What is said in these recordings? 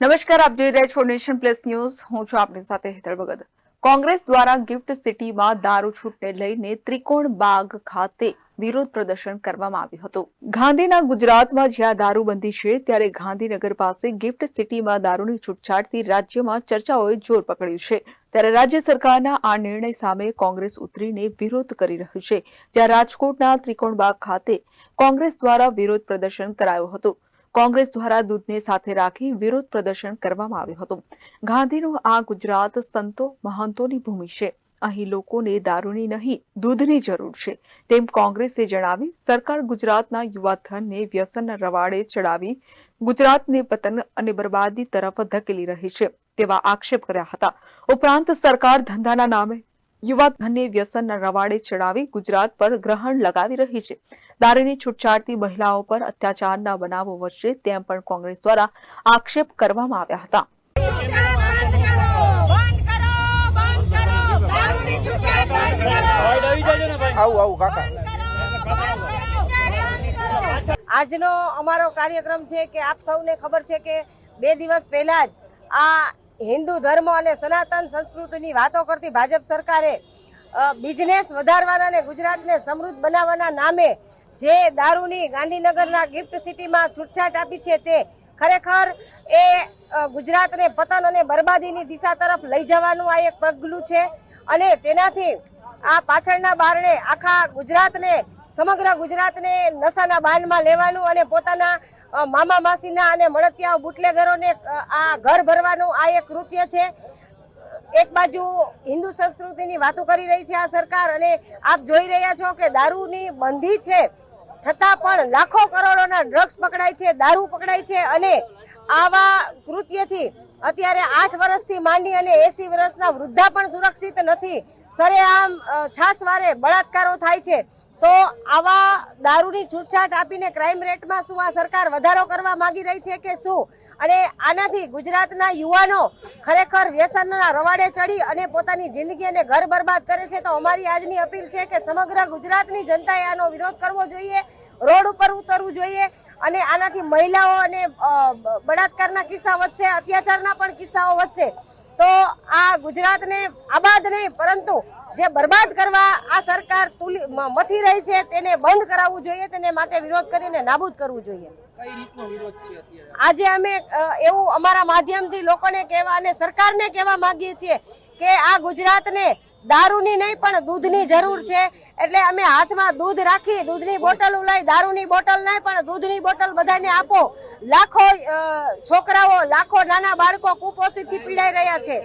નમસ્કાર, આપ જોઈ રહ્યા છો નેશન પ્લસ ન્યૂઝ. હું છું આપની સાથે હેતલ ભગત. કોંગ્રેસ દ્વારા ગિફ્ટ સિટીમાં દારૂ છૂટને લઈને ત્રિકોણ બાગ ખાતે વિરોધ પ્રદર્શન કરવામાં આવ્યું હતું. ગાંધીના ગુજરાતમાં જ્યાં દારૂબંધી છે, ત્યારે ગાંધીનગર પાસે ગિફ્ટ સિટીમાં દારૂની છૂટછાટથી રાજ્યમાં ચર્ચાઓએ જોર પકડ્યું છે. ત્યારે રાજ્ય સરકારના આ નિર્ણય સામે કોંગ્રેસ ઉતરીને વિરોધ કરી રહ્યું છે. જ્યાં રાજકોટના ત્રિકોણબાગ ખાતે કોંગ્રેસ દ્વારા વિરોધ પ્રદર્શન કરાયું હતું. કોંગ્રેસ દ્વારા દૂધને સાથે રાખી વિરોધ પ્રદર્શન કરવામાં આવ્યું હતું. ગાંધીનું આ ગુજરાત સંતો મહંતોની ભૂમિ છે. અહીં લોકોને દારૂની નહીં, દૂધની જરૂર છે. તેમ કોંગ્રેસે જણાવી, સરકાર ગુજરાતના યુવાધનને વ્યસનના રવાડે ચડાવી ગુજરાતને પતન અને બરબાદી તરફ ધકેલી રહી છે તેવા આક્ષેપ કર્યા હતા. ઉપરાંત સરકાર ધંધાના નામે યુવાધનને વ્યસનના રવાડે ચડાવી ગુજરાત પર ગ્રહણ લગાવી રહી છે. દારૂની છૂટછાટથી મહિલાઓ પર અત્યાચારના બનાવો વધશે તેમ પણ કોંગ્રેસ દ્વારા આક્ષેપ કરવામાં આવ્યા હતા. આજનો અમારો કાર્યક્રમ છે કે આપ સૌને ખબર છે કે બે દિવસ પહેલા જ આ હિન્દુ ધર્મ અને સનાતન સંસ્કૃતિની વાતો કરતી ભાજપ સરકારે બિઝનેસ વધારવાના અને ગુજરાતને સમૃદ્ધ બનાવવાના નામે જે દારૂની ગાંધીનગરના ગિફ્ટ સિટીમાં છૂટછાટ આપી છે તે ખરેખર એ ગુજરાતને પતન અને બરબાદીની દિશા તરફ લઈ જવાનું આ એક પગલું છે. અને તેનાથી આ પાછળના બારણે આખા ગુજરાતને સમગ્ર ગુજરાતને નશાના બાંધમાં લેવાનું અને પોતાના મામા માસીના અને મળતિયા બુટલેગરોને આ ઘર ભરવાનું આ એક કૃત્ય છે. એક બાજુ હિન્દુ સંસ્કૃતિની વાતો કરી રહી છે આ સરકાર અને આપ જોઈ રહ્યા છો કે દારૂની બંધી છે. છતાં પણ લાખો કરોડોના ડ્રગ્સ પકડાય છે, દારૂ પકડાય છે અને આવા કૃત્યથી અત્યારે આઠ વર્ષથી માંડી અને એસી વર્ષના વૃદ્ધા પણ સુરક્ષિત નથી. સરેઆમ છાસવારે બળાત્કારો થાય છે. તો આવા દારૂની છૂટછાટ આપીને ક્રાઇમ રેટમાં શું આ સરકાર વધારો કરવા માંગી રહી છે કે શું? અને આનાથી ગુજરાતના યુવાનો ખરેખર વ્યસનના રવાડે ચડી અને પોતાની જિંદગી અને ઘર બરબાદ કરે છે. તો અમારી આજની અપીલ છે કે સમગ્ર ગુજરાતની જનતાએ આનો વિરોધ કરવો જોઈએ, રોડ ઉપર ઉતરવું જોઈએ અને આનાથી મહિલાઓ અને બળાત્કારના કિસ્સા વધશે અત્યાચારના પણ કિસ્સાઓ વધશે. તો આ ગુજરાતને આબાદ નહીં પરંતુ જે બરબાદ કરવા આ સરકાર તુલી મથી રહી છે તેને બંધ કરાવવું જોઈએ તેને માટે વિરોધ કરીને નાબૂદ કરવું જોઈએ. વિરોધ આજે અમે એવું અમારા માધ્યમથી લોકોને કહેવા અને સરકારને કહેવા માંગીએ છીએ કે આ ગુજરાતને દારૂની નહીં, પણ દૂધની જરૂર છે. એટલે અમે હાથમાં દૂધ રાખી, દૂધની બોટલ લઈ દારૂની બોટલ નહીં, પણ દૂધની બોટલ બધાને આપો. લાખો છોકરાઓ, લાખો નાના બાળકો કુપોષિતથી પીડાઈ રહ્યા છે.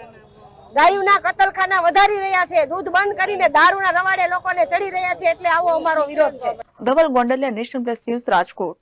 ગાયુના કતલખાના વધારી રહ્યા છે. દૂધ બંધ કરીને દારૂના રવાડે લોકોને ચડી રહ્યા છે. એટલે આવો અમારો વિરોધ છે. Dhaval Gondaliya national plus news Rajkot.